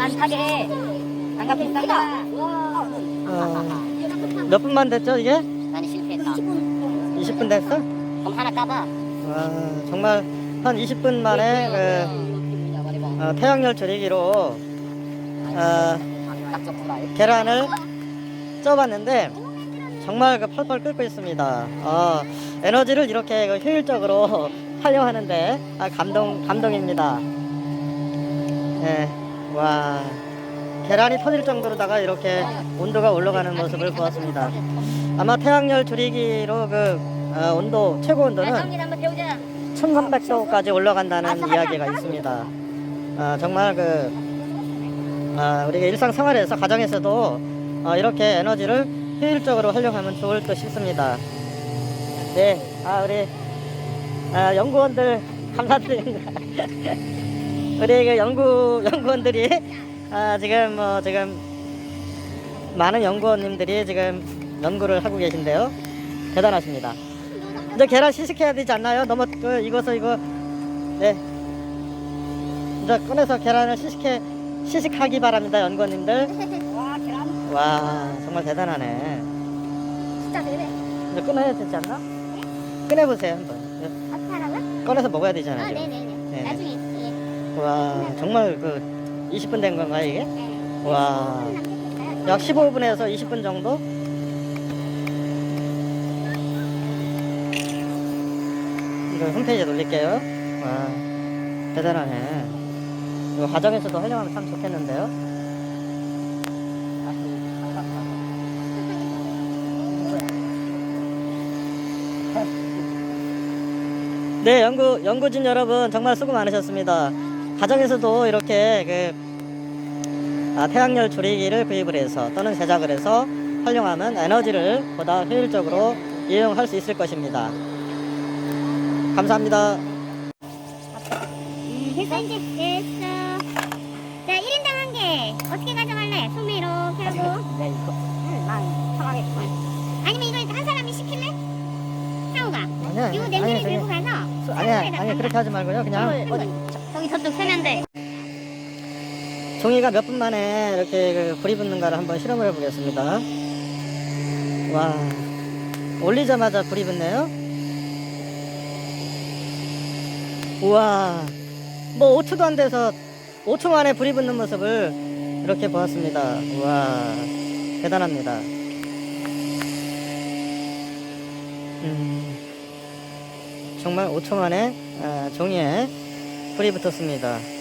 많다게 반갑겠다. 어, 몇 분만 됐죠 이게? 많이 실패했다. 20분 됐어? 그럼 하나 까봐. 와 정말 한 20분 만에 그 어, 태양열 조리기로 어. 계란을 쪄봤는데 정말 그 펄펄 끓고 있습니다. 어, 에너지를 이렇게 그 효율적으로 활용하는데 아, 감동 감동입니다. 예, 와 계란이 터질 정도로다가 이렇게 온도가 올라가는 모습을 보았습니다. 아마 태양열 조리기로 그 어, 온도 최고 온도는 한번 배우자. 1300도까지 올라간다는 이야기가 있습니다. 아, 정말 그 아, 우리가 일상생활에서 가정에서도 어, 이렇게 에너지를 효율적으로 활용하면 좋을 듯 싶습니다. 네, 아 우리 아, 연구원들 감사드립니다. 우리 그 연구 연구원들이 아, 지금 뭐 지금 많은 연구원님들이 지금 연구를 하고 계신데요. 대단하십니다. 이제 계란 시식해야 되지 않나요? 너무 그 익어서 이거 네 이제 꺼내서 계란을 시식해 시식하기 바랍니다 연구원님들 와 계란 와 정말 대단하네 진짜 되네. 이제 꺼내야 되지 않나? 꺼내 보세요 한번 어떻게 하라고요? 꺼내서 먹어야 아 되잖아요 이거. 네네 네. 네. 나중에 예. 와 정말 그 20분 된 건가요 이게? 네. 와. 약 15분에서 20분 정도? 이거 홈페이지에 올릴게요. 와, 대단하네. 이거 가정에서도 활용하면 참 좋겠는데요. 네, 연구, 연구진 여러분 정말 수고 많으셨습니다. 가정에서도 이렇게 그 아, 태양열 조리기를 구입을 해서 또는 제작을 해서 활용하면 에너지를 보다 효율적으로 이용할 수 있을 것입니다. 감사합니다. 음, 됐어 이제 됐어 자 1인당 한 개 어떻게 가져갈래? 소매 이렇게 하고 네 이거. 난. 아니면 이걸 한 사람이 시킬래? 상우가 아니야, 이거 아니, 냄비를 아니, 들고 가서 소- 아니야, 아니 그렇게 하지 말고요. 그냥 어디 저쪽 세면대. 종이가 몇 분 만에 이렇게 그 불이 붙는가를 한번 실험을 해보겠습니다. 와, 올리자마자 불이 붙네요. 우와, 뭐 5초도 안 돼서 5초 만에 불이 붙는 모습을 이렇게 보았습니다. 우와, 대단합니다. 음, 정말 5초 만에 아, 종이에 불이 붙었습니다.